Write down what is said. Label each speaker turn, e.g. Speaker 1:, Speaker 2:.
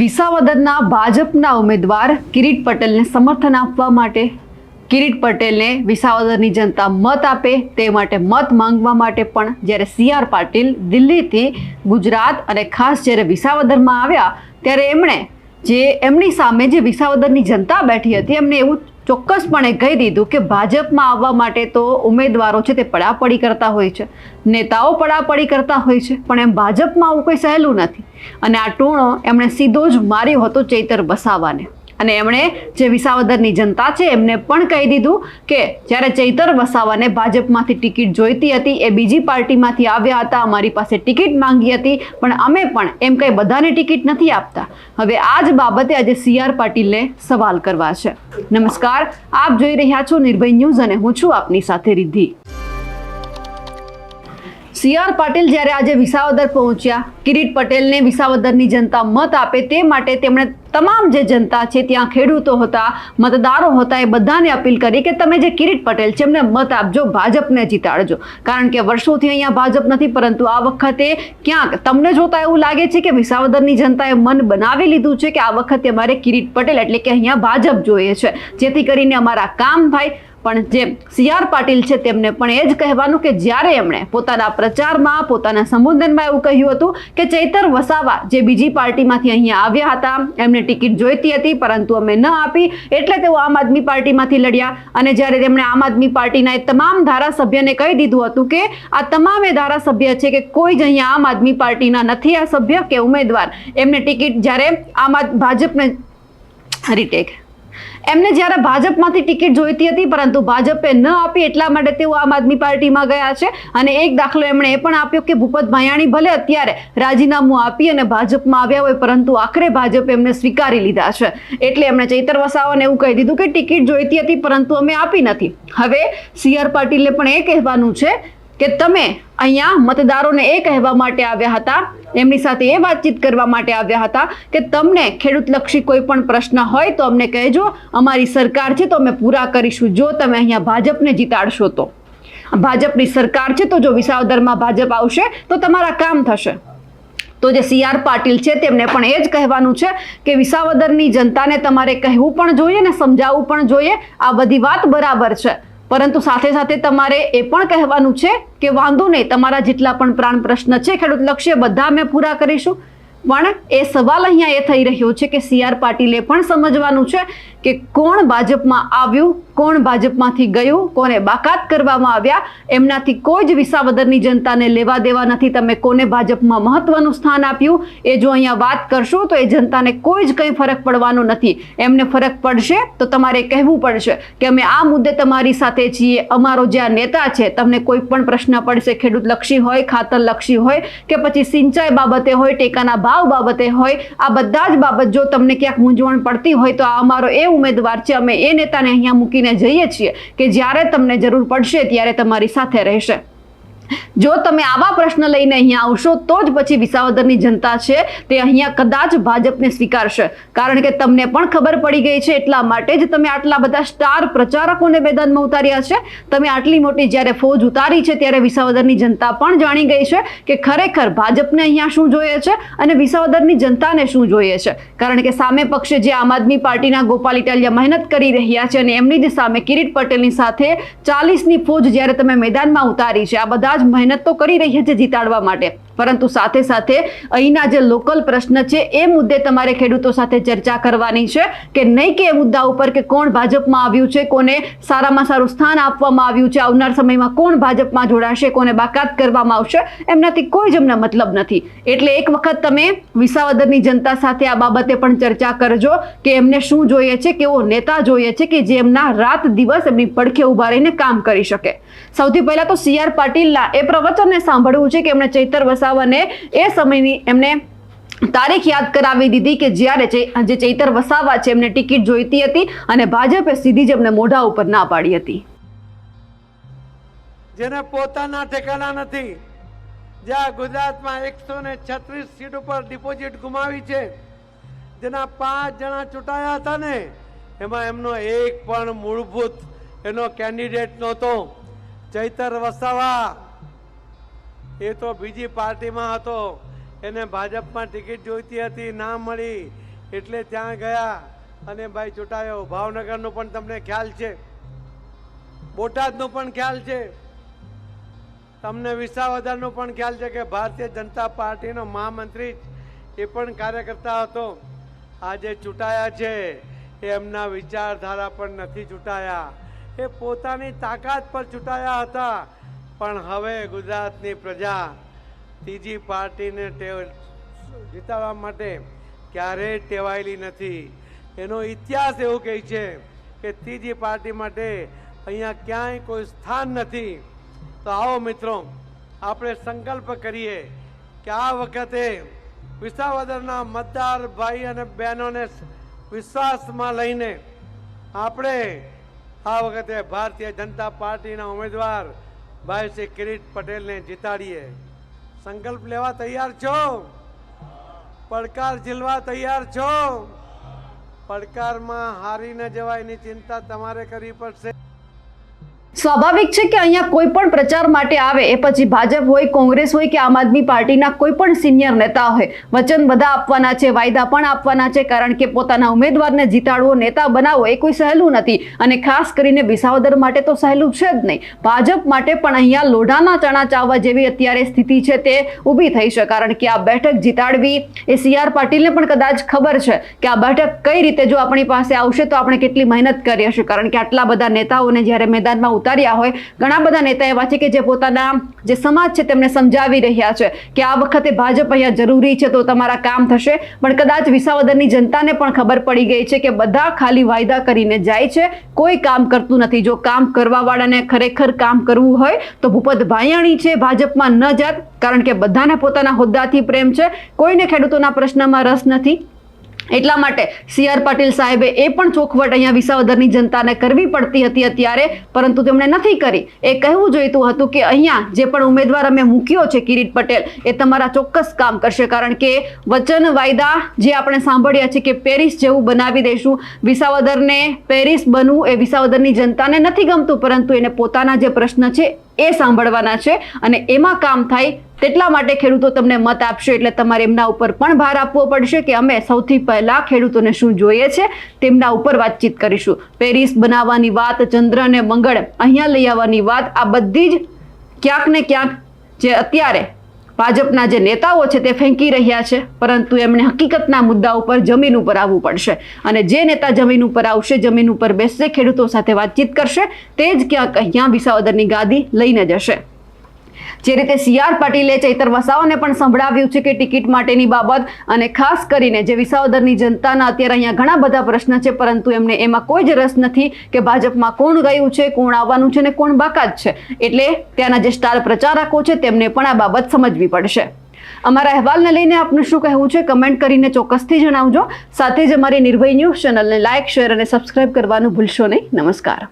Speaker 1: વિસાવદરના ભાજપના ઉમેદવાર કિરીટ પટેલને સમર્થન આપવા માટે. કિરીટ પટેલને વિસાવદરની જનતા મત આપે, તે માટે મત માંગવા માટે પણ જ્યારે સી આર પાટીલ દિલ્હીથી ગુજરાત અને ખાસ જ્યારે વિસાવદરમાં આવ્યા, ત્યારે એમણે જે એમની સામે જે વિસાવદરની જનતા બેઠી હતી, એમને એવું ચોક્કસપણે કહી દીધું કે ભાજપમાં આવવા માટે તો ઉમેદવારો છે તે પડાપડી કરતા હોય છે. નેતાઓ પડાપડી કરતા હોય છે, પણ એમ ભાજપમાં આવું કોઈ સહેલું નથી. અને આ ટૂણો એમણે સીધો જ માર્યો હતો ચૈતર વસાવાને. અને એમણે જે વિસાવદરની જનતા છે, એમને પણ કહી દીધું કે જ્યારે ચૈતર વસાવાને ભાજપમાંથી ટિકિટ જોઈતી હતી, એ બીજી પાર્ટીમાંથી આવ્યા હતા, અમારી પાસે ટિકિટ માંગી હતી, પણ અમે પણ એમ કંઈ બધાને ટિકિટ નથી આપતા. હવે આ જ બાબતે આજે સી આર પાટીલને સવાલ કરવા છે. નમસ્કાર, આપ જોઈ રહ્યા છો નિર્ભય ન્યૂઝ અને હું છું આપની સાથે રિદ્ધિ. સી આર પાટીલ જ્યારે આજે વિસાવદર પહોંચ્યા, કિરીટ પટેલને વિસાવદરની જનતા મત આપે તે માટે તેમણે તમામ જે જનતા છે, ત્યાં ખેડૂતો હતા, મતદારો હતા, એ બધાને અપીલ કરી કે તમે જે કિરીટ પટેલ છે, એમને મત આપજો, ભાજપને જીતાડજો. કારણ કે વર્ષોથી અહીંયા ભાજપ નથી, પરંતુ આ વખતે ક્યાંક તમને જોતા એવું લાગે છે કે વિસાવદરની જનતાએ મન બનાવી લીધું છે કે આ વખતે અમારે કિરીટ પટેલ, એટલે કે અહીંયા ભાજપ જોઈએ છે. જેથી કરીને અમારા કામ થાય પણ જે સી આર પાટીલ છે તેમને પણ એ જ કહેવાનું કે જ્યારે એમણે પોતાના પ્રચારમાં, પોતાના સંબોધનમાં એવું કહ્યું હતું કે ચૈતર વસાવા જે બીજી પાર્ટીમાંથી અહીંયા આવ્યા હતા, એમને ટિકિટ જોઈતી હતી, પરંતુ અમે ન આપી, એટલે તેઓ આમ આદમી પાર્ટીમાંથી લડ્યા. અને જ્યારે તેમણે આમ આદમી પાર્ટીના એ તમામ ધારાસભ્યને કહી દીધું હતું કે આ તમામે ધારાસભ્ય છે કે કોઈ જ અહીંયા આમ આદમી પાર્ટીના નથી આ સભ્ય કે ઉમેદવાર, એમને ટિકિટ જ્યારે આમ ભાજપને રીટેક એમને જ્યારે ભાજપમાંથી ટિકિટ જોઈતી હતી, પરંતુ ભાજપે ન આપી એટલા માટે તેઓ આમ આદમી પાર્ટીમાં ગયા છે. અને એક દાખલો એમણે એ પણ આપ્યો કે ભૂપત ભાયાણી ભલે અત્યારે રાજીનામું આપી અને ભાજપમાં આવ્યા હોય, પરંતુ આખરે ભાજપે એમને સ્વીકારી લીધા છે. એટલે એમણે ચૈતર વસાવાને એવું કહી દીધું કે ટિકિટ જોઈતી હતી, પરંતુ અમે આપી નથી. હવે સી આર પાટીલને પણ એ કહેવાનું છે કે તમે અહીંયા મતદારોને એ કહેવા માટે આવ્યા હતા, એમની સાથે એ વાતચીત કરવા માટે આવ્યા હતા કે તમને ખેડૂતલક્ષી કોઈ પણ પ્રશ્ન હોય તો અમને કહેજો, અમારી સરકાર છે તો અમે પૂરા કરીશું, જો તમે અહીંયા ભાજપને જીતાડશો તો. ભાજપની સરકાર છે તો જો વિસાવદરમાં ભાજપ આવશે તો તમારા કામ થશે. તો જે સી આર પાટીલ છે તેમને પણ એ જ કહેવાનું છે કે વિસાવદરની જનતાને તમારે કહેવું પણ જોઈએ ને સમજાવવું પણ જોઈએ, આ બધી વાત બરાબર છે. પરંતુ સાથે સાથે તમારે એ પણ કહેવાનું છે કે વાંધો નહીં, તમારા જેટલા પણ પ્રાણ પ્રશ્ન છે, ખેડૂત લક્ષ્ય બધા અમે પૂરા કરીશું. પણ એ સવાલ અહીંયા એ થઈ રહ્યો છે કે સી આર પાટીલે પણ સમજવાનું છે કે કોણ ભાજપમાં આવ્યું, કોણ ભાજપમાંથી ગયું, કોને બાકાત કરવામાં આવ્યા, એમનાથી કોઈ જ વિસાવદરની જનતાને લેવા દેવા નથી. તમે કોને ભાજપમાં મહત્વનું સ્થાન આપ્યું? એ જો અહીંયા વાત કરશો તો એ જનતાને કોઈ જ કંઈ ફરક પડવાનો નથી. એમને ફરક પડશે તો તમારે કહેવું પડશે કે અમે આ મુદ્દે તમારી સાથે છીએ. અમારો જે આ નેતા છે, તમને કોઈ પણ પ્રશ્ન પડશે, ખેડૂત લક્ષી હોય, ખાતર લક્ષી હોય, કે પછી સિંચાઈ બાબતે હોય, ટેકાના ભાવ બાબતે હોય, આ બધા જ બાબત જો તમને ક્યાંક મૂંઝવણ પડતી હોય તો આ અમારો એ ઉમેદવાર છે. અમે એ નેતાને અહીંયા મૂકીને જઈએ છીએ કે જ્યારે તમને જરૂર પડશે ત્યારે તમારી સાથે રહેશે. જો તમે આવા પ્રશ્ન લઈને અહીંયા આવશો, તો જ પછી વિસાવદરની જનતા છે, તે અહીંયા કદાચ ભાજપને સ્વીકારશે. કારણ કે તમને પણ ખબર પડી ગઈ છે, એટલા માટે જ તમે આટલા બધા સ્ટાર પ્રચારકોને મેદાનમાં ઉતાર્યા છે. તમે આટલી મોટી જ્યારે ફોજ ઉતારી છે, ત્યારે વિસાવદરની જનતા પણ જાણી ગઈ છે કે ખરેખર ભાજપને અહીંયા શું જોઈએ છે અને વિસાવદરની જનતાને શું જોઈએ છે. કારણ કે સામે પક્ષે જે આમ આદમી પાર્ટીના ગોપાલ ઇટાલિયા મહેનત કરી રહ્યા છે અને એમની જ સામે કિરીટ પટેલની સાથે ચાલીસની ફોજ જ્યારે તમે મેદાનમાં ઉતારી છે, આ બધા જ મહેનત તો કરી રહી છે જીતાડવા માટે. પરંતુ સાથે સાથે અહીંના જે લોકલ પ્રશ્ન છે, એ મુદ્દે તમારે ખેડૂતો સાથે ચર્ચા કરવાની છે કે નહીં કે એ મુદ્દા ઉપર કે કોણ ભાજપમાં આવ્યું છે, કોને સારામાં સારું સ્થાન આપવામાં આવ્યું છે, આવનાર સમયમાં કોણ ભાજપમાં જોડાશે, કોને બાકાત કરવામાં આવશે, એમનાથી કોઈ જ એમના મતલબ નથી. એટલે એક વખત તમે વિસાવદરની જનતા સાથે આ બાબતે પણ ચર્ચા કરજો કે એમને શું જોઈએ છે, કેવો નેતા જોઈએ છે કે જે એમના રાત દિવસ એમની પડખે ઊભા રહીને કામ કરી શકે. સૌથી પહેલા તો સી આર પાટીલના એ પ્રવચનને સાંભળવું છે કે એમણે ચૈતર વસાવાને એ સમયની એમને તારીખ યાદ કરાવી દીધી કે જ્યારે જે ચૈતર વસાવા છે, એમને ટિકિટ જોઈતી હતી અને ભાજપે સીધી જ એમને મોઢા ઉપર ના પાડી હતી.
Speaker 2: જેને પોતાના ઠેકાણા નથી જ્યાં ગુજરાતમાં એકસો ને છત્રીસ સીટ ઉપર ડિપોઝિટ ગુમાવી છે, જેના પાંચ જણા ચૂંટાયા હતા ને, એમાં એમનો એક પણ મૂળભૂત એનો કેન્ડિડેટ નહોતો. ચૈતર વસાવા એ તો બીજી પાર્ટીમાં હતો. એને ભાજપમાં ટિકિટ જોઈતી હતી, ના મળી. એટલે ત્યાં ગયા અને ભાઈ ચૂંટાયો. ભાવનગરનો પણ તમને ખ્યાલ છે. બોટાદનો પણ ખ્યાલ છે. તમને વિસાવદરનો પણ ખ્યાલ છે કે ભારતીય જનતા પાર્ટીનો મહામંત્રી એ પણ કાર્યકર્તા હતો. આજે ચૂંટાયા છે. એમના વિચારધારા પણ નથી ચૂંટાયા. એ પોતાની તાકાત પર ચૂંટાયા હતા. પણ હવે ગુજરાતની પ્રજા ત્રીજી પાર્ટીને ટેવ જીતાડવા માટે ક્યારેય ટેવાયેલી નથી. એનો ઇતિહાસ એવું કહે છે કે ત્રીજી પાર્ટી માટે અહીંયા ક્યાંય કોઈ સ્થાન નથી. તો આવો મિત્રો, આપણે સંકલ્પ કરીએ કે આ વખતે વિસાવદરના મતદાર ભાઈ અને બહેનોને વિશ્વાસમાં લઈને આપણે આ વખતે ભારતીય જનતા પાર્ટીના ઉમેદવાર ભાઈ શ્રી કિરીટ પટેલને જીતાડીએ. સંકલ્પ લેવા તૈયાર છો? પડકાર ઝીલવા તૈયાર છો? પડકારમાં હારી ન જવાય એની ચિંતા તમારે કરવી પડશે.
Speaker 1: સ્વાભાવિક છે કે અહીંયા કોઈ પણ પ્રચાર માટે આવે, એ પછી ભાજપ હોય, કોંગ્રેસ હોય કે આમ આદમી પાર્ટીના કોઈ પણ સિનિયર નેતા હોય, વચન બધા આપવાના છે, વાયદા પણ આપવાના છે, કારણ કે પોતાના ઉમેદવારને જીતાડવો, નેતા બનાવવો એ કોઈ સહેલું નથી. અને ખાસ કરીને વિસાવદર માટે તો સહેલું છે જ નહીં. ભાજપ માટે પણ અહીંયા લોઢાના ચણા ચાવવા જેવી અત્યારે સ્થિતિ છે તે ઊભી થઈ છે, કારણ કે આ બેઠક જીતાડવી એ સી આર પાટીલને પણ કદાચ ખબર છે કે આ બેઠક કઈ રીતે જો આપણી પાસે આવશે તો આપણે કેટલી મહેનત કરી હશે, કારણ કે આટલા બધા નેતાઓને જ્યારે મેદાનમાં ઉતાર્યા હોય, ઘણા બધા નેતા એવા છે કે જે પોતાના જે સમાજ છે તેમને સમજાવી રહ્યા છે કે આ વખતે ભાજપ અહીંયા જરૂરી છે તો તમારા કામ થશે. પણ કદાચ વિસાવદરની જનતાને પણ ખબર પડી ગઈ છે કે બધા ખાલી વાયદા કરીને જાય છે. કોઈ કામ કરતું નથી. જો કામ કરવાવાળાને ખરેખર કામ કરવું હોય તો ભૂપત ભાયાણી છે ભાજપમાં ન જાત, કારણ કે બધાને પોતાના હોદ્દાથી પ્રેમ છે. કોઈને ખેડૂતોના પ્રશ્નમાં રસ નથી. એટલા માટે સી આર પાટીલ સાહેબે એ પણ ચોખવટ અહીંયા વિસાવદરની જનતાને કરવી પડતી હતી અત્યારે, પરંતુ તેમણે નથી કરી. એ કહેવું જોઈતું હતું કે અહીંયા જે પણ ઉમેદવાર અમે મૂક્યો છે કિરીટ પટેલ, એ તમારા ચોક્કસ કામ કરશે. કારણ કે વચન વાયદા જે આપણે સાંભળ્યા છે કે પેરિસ જેવું બનાવી દઈશું વિસાવદરને પેરિસ બનવું એ વિસાવદરની જનતાને નથી ગમતું, પરંતુ એને પોતાના જે પ્રશ્ન છે એ સાંભળવાના છે અને એમાં કામ થાય તેટલા માટે ખેડૂતો તમને મત આપશે એટલે તમારે એમના ઉપર પણ ભાર આપવો પડશે કે અમે સૌથી પહેલા ખેડૂતોને શું જોઈએ છે તેમના ઉપર વાતચીત કરીશું. પેરિસ બનાવવાની વાત, ચંદ્ર અને મંગળ અહીંયા લઈ આવવાની વાત, આ બધી જ ક્યાંક ને ક્યાંક જે અત્યારે ભાજપના જે નેતાઓ છે તે ફેંકી રહ્યા છે, પરંતુ એમણે હકીકતના મુદ્દા ઉપર જમીન ઉપર આવવું પડશે. અને જે નેતા જમીન ઉપર આવશે, જમીન ઉપર બેસશે, ખેડૂતો સાથે વાતચીત કરશે, તે જ ક્યાંક અહીંયા વિસાવદરની ગાદી લઈને જશે. જે રીતે સી આર પાટીલે ચૈતર વસાવાને પણ સંભળાવ્યું છે કે ટિકિટ માટેની બાબત અને ખાસ કરીને જે વિસાવદરની જનતાના અત્યારે અહીંયા ઘણા બધા પ્રશ્ન છે, પરંતુ એમને એમાં કોઈ જ રસ નથી કે ભાજપમાં કોણ ગયું છે, કોણ આવવાનું છે ને કોણ બાકાત છે. એટલે ત્યાંના જે સ્ટાર પ્રચારકો છે, તેમને પણ આ બાબત સમજવી પડશે. અમારા અહેવાલને લઈને આપનું શું કહેવું છે, કમેન્ટ કરીને ચોક્કસથી જણાવજો. સાથે જ અમારી નિર્ભય ન્યૂઝ ચેનલને લાઇક શેર અને સબસ્ક્રાઇબ કરવાનું ભૂલશો નહીં. નમસ્કાર.